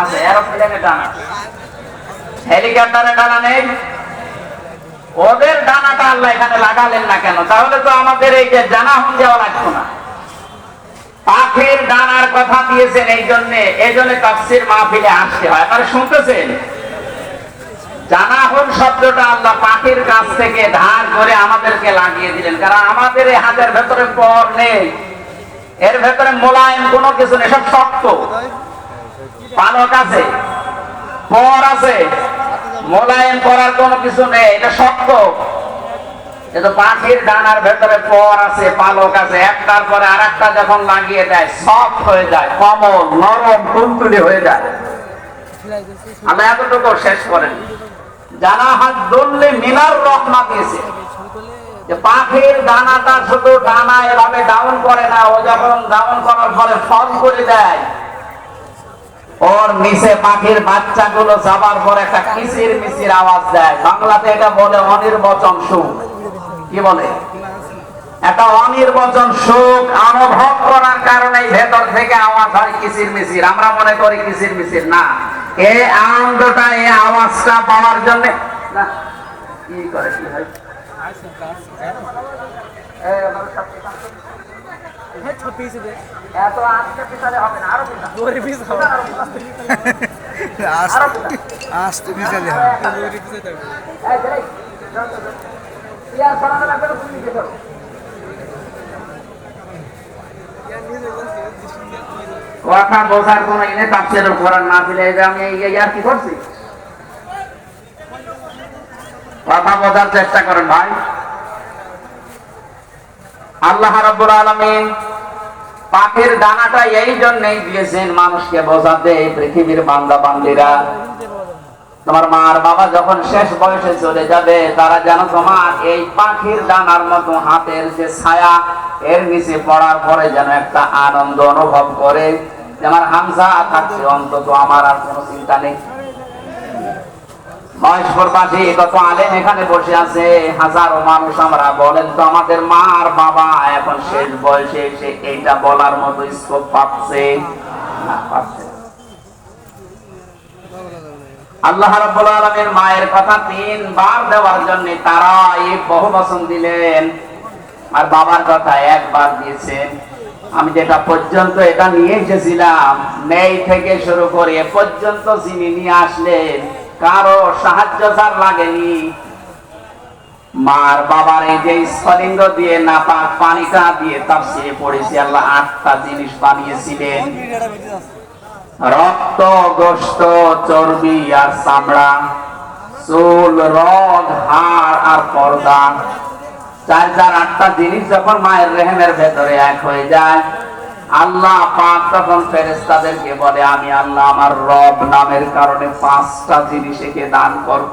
আছে, এরোপ্লেনে ডানা। ডানা নেই। ওদের ডানাটা আল্লাহ এখানে লাগালেন না কেন? তাহলে তো আমাদের এই যে জানা হন লাগতো না। পাখির ডানার কথা দিয়েছেন এই জন্যে, এই জন্য তাফসির মাহফিলে আসতে হয়। আপনারা শুনতেছেন? শব্দটা আল্লাহ পাখির কাছ থেকে ধার করে আমাদেরকে লাগিয়ে দিলেন। কারণ আমাদের এই হাতের ভেতরে পর নেই। এর ভেতরে মোলায়েম কোনো কিছু নেই, সব শক্ত। পালক আছে, পর আছে, মোলায়েম করার কোনো কিছু নেই, এটা শক্ত কিন্তু পাখির ডানার ভেতরে পর আছে, পালক আছে, একটার পরে আর একটা যখন লাগিয়ে দেয়, সফট হয়ে যায়, কমল, নরম হয়ে যায়। আল্লাহ এতটুকু শেষ করেন। জানা হাত দললে মিনার রহমা দিয়েছে। যে পাখির দানাটা শুধু ডানা এভাবে ডাউন করে না, ও যখন ডাউন করার ফলে ফল করে দেয় ওর নিচে পাখির বাচ্চাগুলো যাবার পর একটা কিসির মিসির আওয়াজ দেয়। বাংলাতে এটা বলে অনির্বচন সুখ। কি বলে? একটা অনির্বচন সুখ অনুভব করার কারণে ভেতর থেকে আওয়াজ হয় কিসির মিসির। আমরা মনে করি কিসির মিসির। না এই আনন্দটা এই আওয়াজটা পাওয়ার জন্য কি করে কি হয়? আসতে। কথা বোঝার কোন ইনে তাপসের করার না দিলে আমি ইয়ার কি করছি? কথা বোঝার চেষ্টা করেন ভাই। আল্লাহ রাব্বুল আলামিন পাখির দানাটা এই জন্যই দিয়েছেন মানুষকে বোঝাতে পৃথিবীর বান্দা বান্দিরা। তোমার মা আর বাবা যখন শেষ বয়সে চলে যাবে, তারা যেন তোমার এই পাখির ডানার মতো হাতের যে ছায়া, এর নিচে পড়ার পরে যেন একটা আনন্দ অনুভব করে। আমার হামজা থাকছে অন্তত আমার আর কোনো চিন্তা নেই। মহেশপুর পাশে কত আলেম এখানে বসে আছে। হাজারো মানুষ আমরা বলেন তো আমাদের মা বাবা, এখন শেষ বয়সে এসে এইটা বলার মতো স্কোপ পাচ্ছে না পাচ্ছে। আল্লাহ রাব্বুল আলামিন মায়ের কথা তিনবার দেওয়ার জন্য তারা এই বহু বচন দিলেন। আর বাবার কথা একবার দিয়েছেন। আমি যেটা পর্যন্ত এটা নিয়ে এসেছিলাম নেই থেকে শুরু করে পর্যন্ত যিনি নিয়ে আসলেন কারও সাহায্য যার লাগেনি। মার বাবার এই যে স্ফলিঙ্গ দিয়ে নাপাক পানিটা দিয়ে তাফসিরে পড়েছি আল্লাহ আটটা জিনিস বানিয়েছিলেন। রক্ত গোস্ত চর্বি আর চামড়া, চুল, রগ, হাড় আর পর্দা। চার চার আটটা জিনিস যখন মায়ের রেহেমের ভেতরে এক হয়ে যায় আল্লাহ পাক তখন ফেরেস্তাদেরকে বলে, আমি আল্লাহ আমার রব নামের কারণে পাঁচটা জিনিস একে দান করব।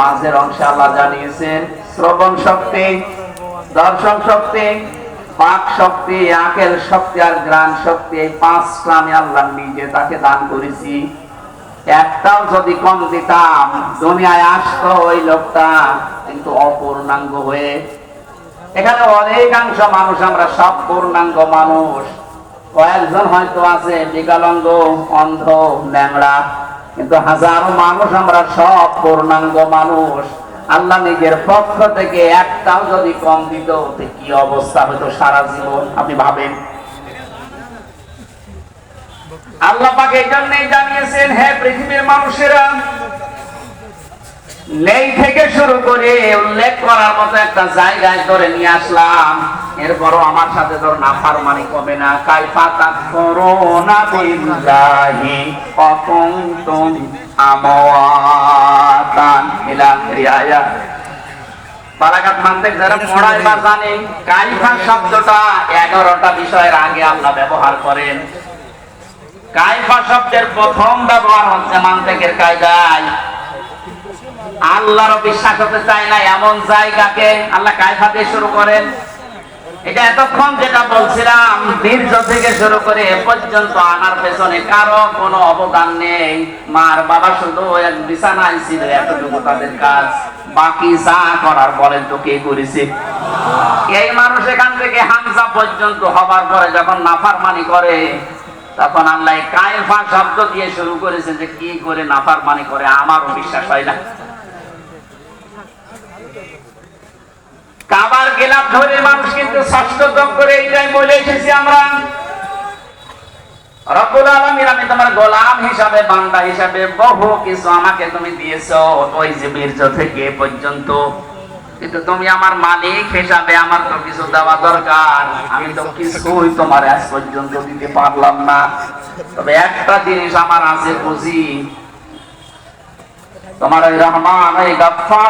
মাঝের অংশে জানিয়েছেন, শ্রবণ শক্তি শক্তি, পাক শক্তি শক্তি আর গ্রাণ শক্তি, এই পাঁচটা আমি আল্লাহ নিজে তাকে দান করেছি। একটাও যদি কম দিতাম, দুনিয়ায় আসতো ওই লোকটা, কিন্তু অপূর্ণাঙ্গ হয়ে। এখানে অনেকাংশ মানুষ, আমরা সব পূর্ণাঙ্গ মানুষ। কয়েকজন হয়তো আছে বিকলাঙ্গ অন্ধ ন্যাংরা কিন্তু হাজারো মানুষ, আমরা সব পূর্ণাঙ্গ মানুষ। আল্লাহ নিজের পক্ষ থেকে একটাও যদি কম দিত কি অবস্থা হতো সারা জীবন, আপনি ভাবেন? আল্লাহ পাক এই জন্যই জানিয়েছেন হ্যাঁ পৃথিবীর মানুষেরা, নেই থেকে শুরু করে উল্লেখ করার মতো একটা জায়গায় ধরে নিয়ে আসলাম। এরপরও আমার সাথে তোর নাফার মানে কমে না। কাইফা তাকফুরুনা বিল্লাহি ওয়া কুনতুম আমওয়াতান ইলা আয়াত বালাগাত মানতে যারা পড়ায় বা জানে, কাইফা শব্দটা 11টা বিষয়ের আগে আল্লাহ ব্যবহার করেন। কাইফা শব্দের প্রথম ব্যবহার হচ্ছে মান্তেকের কায়দায়। আল্লাহরও বিশ্বাস হতে চায় না এমন জায়গাকে। আল্লাহ কায়ফা দিয়ে শুরু করেন। এটা এতক্ষণ যেটা বলছিলাম বীর্য থেকে শুরু করে এ পর্যন্ত আনার পেছনে কারও কোনো অবদান নেই। মার বাবা শুধু এক বিছানায় ছিল, এতটুকু তাদের কাজ। বাকি যা করার বলেন তো কে করেছে? এই মানুষ এখান থেকে হামসা পর্যন্ত হবার পরে যখন নাফারমানি করে তখন আল্লাহ কায়ফা শব্দ দিয়ে শুরু করেছে যে কি করে নাফারমানি করে, আমারও বিশ্বাস হয় না। কাবার গেলাপ ধরে মানুষ কিন্তু ষষ্ঠতম করে এইটাই বলে এসেছি আমরা। আমি তোমার গোলাম হিসাবে, বান্দা হিসাবে বহু কিছু আমাকে তুমি দিয়েছ, ওই যে বীর্য থেকে পর্যন্ত। কিন্তু তুমি আমার মালিক হিসাবে আমার তো কিছু দেওয়া দরকার। আমি তো কিছুই তোমার আজ পর্যন্ত দিতে পারলাম না। তবে একটা জিনিস আমার আছে বুঝি। তোমার ওই রহমান, ওই গাফফার